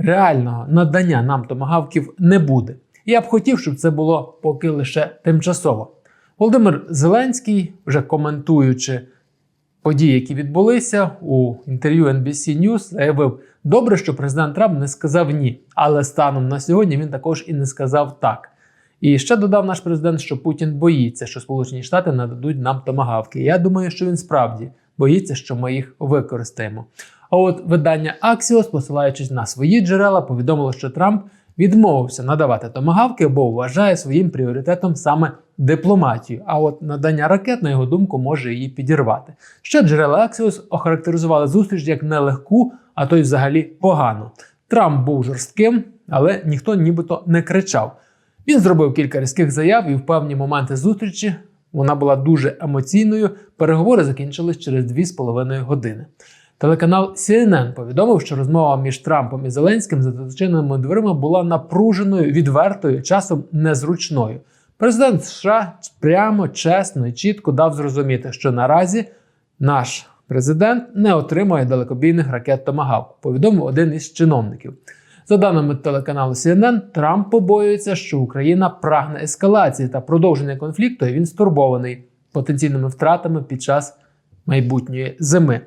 реального надання нам томагавків не буде. Я б хотів, щоб це було поки лише тимчасово. Володимир Зеленський, вже коментуючи події, які відбулися у інтерв'ю NBC News, заявив: добре, що президент Трамп не сказав ні, але станом на сьогодні він також і не сказав так. І ще додав наш президент, що Путін боїться, що Сполучені Штати нададуть нам томагавки. Я думаю, що він справді боїться, що ми їх використаємо. А от видання Axios, посилаючись на свої джерела, повідомило, що Трамп відмовився надавати томагавки, бо вважає своїм пріоритетом саме дипломатію. А от надання ракет, на його думку, може її підірвати. Ще джерела Axios охарактеризували зустріч як нелегку, а то й взагалі погану. Трамп був жорстким, але ніхто нібито не кричав. Він зробив кілька різких заяв, і в певні моменти зустрічі вона була дуже емоційною. Переговори закінчились через 2,5 години. Телеканал CNN повідомив, що розмова між Трампом і Зеленським за зачиненими дверима була напруженою, відвертою, часом незручною. Президент США прямо, чесно і чітко дав зрозуміти, що наразі наш президент не отримує далекобійних ракет Томагавк, повідомив один із чиновників. За даними телеканалу CNN, Трамп побоюється, що Україна прагне ескалації та продовження конфлікту, і він стурбований потенційними втратами під час майбутньої зими.